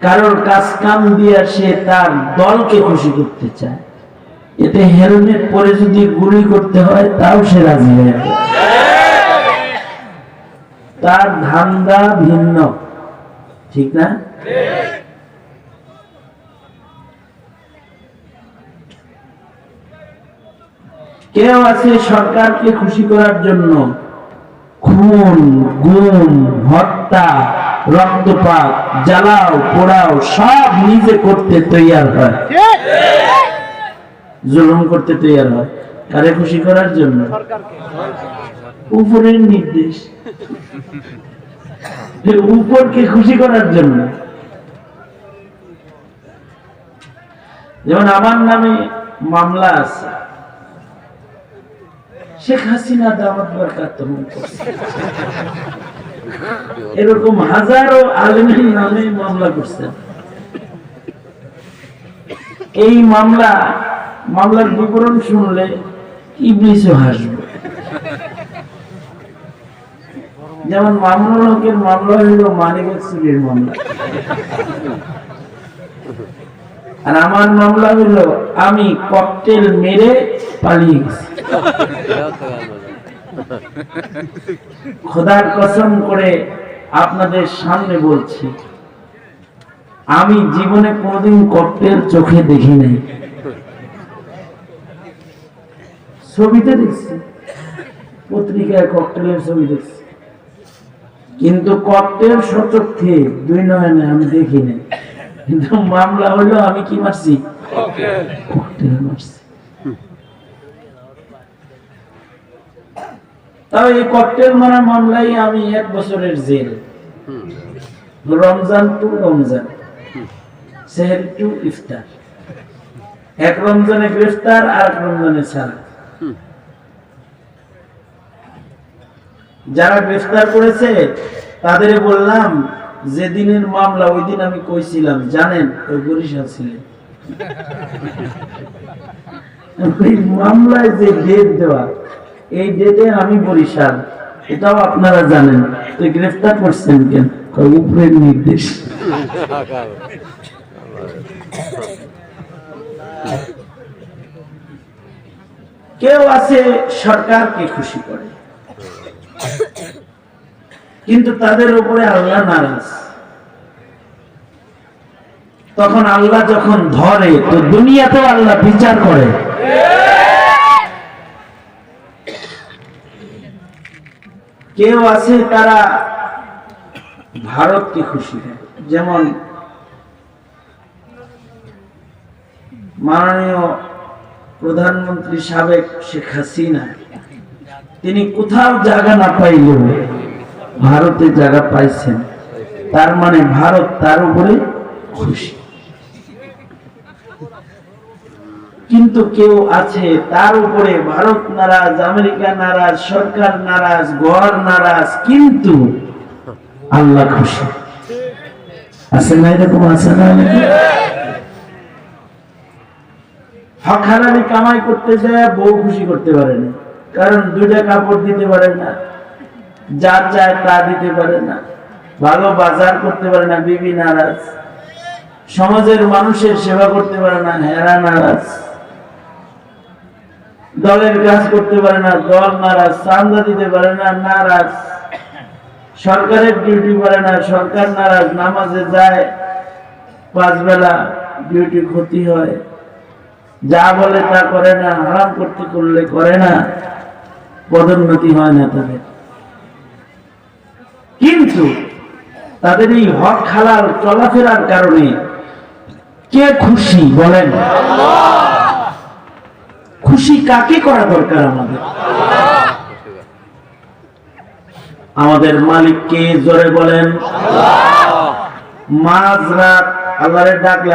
কারোর কাজ কাম দিয়ে সে তার দলকে খুশি করতে চায়। এতে হেলমেট পরে যদি গুলি করতে হয়, তাও সে রাজি হয়ে তার ধান্দা ভিন্ন। ঠিক না? কেউ আছে সরকারকে খুশি করার জন্য। খুন, গুম, হত্যা রক্তপাত, জ্বালাও, পোড়াও, সব নিজে করতে তৈয়ার হয়। জুলুম করতে তৈয়ার হয়। কারে খুশি করার জন্য? উপরের নির্দেশ। উপরকে খুশি করার জন্য। যেমন আমার নামে মামলা আছে। শেখ হাসিনা দাওয়াত বরকাত এরকম হাজারো আলমের নামে মামলা করছেন এই মামলা, মামলার বিবরণ শুনলে হাসবে। যেমন মামুনুল হকের মামলা হইল মানিক চুরির মামলা। আর আমার মামলা হইল আমি ককটেল মেরে পালিয়ে গেছি। খোদার কসম করে আপনাদের সামনে বলছি আমি জীবনে কোনোদিন ককটেল চোখে দেখি নাই। ছবিতে দেখছি পত্রিকায় ককটেলের ছবি দেখছি। কিন্তু ককটেল সচক্ষে দুই নয়নে আমি দেখি নাই। কিন্তু মামলা হলো আমি কি মারছি? ককটেল মারছি। তাও এই ককটেল মারা মামলায় আমি এক বছরের জেল। রমজান টু রমজান। সেহের টু ইফতার। এক রমজানে গ্রেফতার আর এক রমজানে ছাড়া। যারা গ্রেফতার করেছে তাদের বললাম যে দিনের মামলা ওই দিন আমি কইছিলাম জানেন ওই বরিশাল ছিলেন মামলায় যে ডেট দেওয়া এই ডেটে আমি বরিশাল, এটাও আপনারা জানেন। তো গ্রেফতার করছেন কেন? উপরের নির্দেশ। কেউ আছে, সরকারকে খুশি করে। কিন্তু তাদের উপরে আল্লাহ নারাজ। তখন আল্লাহ যখন ধরে, তো দুনিয়াতেও আল্লাহ বিচার করে। কেউ আছে তারা ভারতকে খুশি করে যেমন মাননীয় প্রধানমন্ত্রী সাবেক শেখ হাসিনা, তিনি কোথাও জায়গা না পাইলেও ভারতে জায়গা পাইছেন। তার মানে ভারত তার উপরে খুশি। কিন্তু কেউ আছে, তার উপরে ভারত নারাজ, আমেরিকা নারাজ, সরকার নারাজ, গড় নারাজ, কিন্তু আল্লাহ খুশি। আছে না এরকম? আছে না এরকম? হক হালালি কামাই করতে যায়, বউ খুশি করতে পারে না। কারণ দুইটা কাপড় দিতে পারে না যা চায় তা দিতে পারে না। ভালো বাজার করতে পারে না, বিবি নারাজ। সমাজের মানুষের সেবা করতে পারে না, হেরা নারাজ। দলের কাজ করতে পারে না, দল নারাজ চান্দা দিতে পারে না, নারাজ। সরকারের ডিউটি করে না, সরকার নারাজ, নামাজে যায়, পাঁচ বেলা ডিউটি ক্ষতি হয়। যা বলে তা করে না, হারাম করতে করলে করে না, পদোন্নতি হয় না তাদের। কিন্তু তাদের এই হক হালাল চলাফেরার কারণে কে খুশি বলেন? খুশি কাকে করা দরকার আমাদের? আমাদের মালিককে জোরে বলেন। মাঝ রাত আল্লাহরে ডাকলে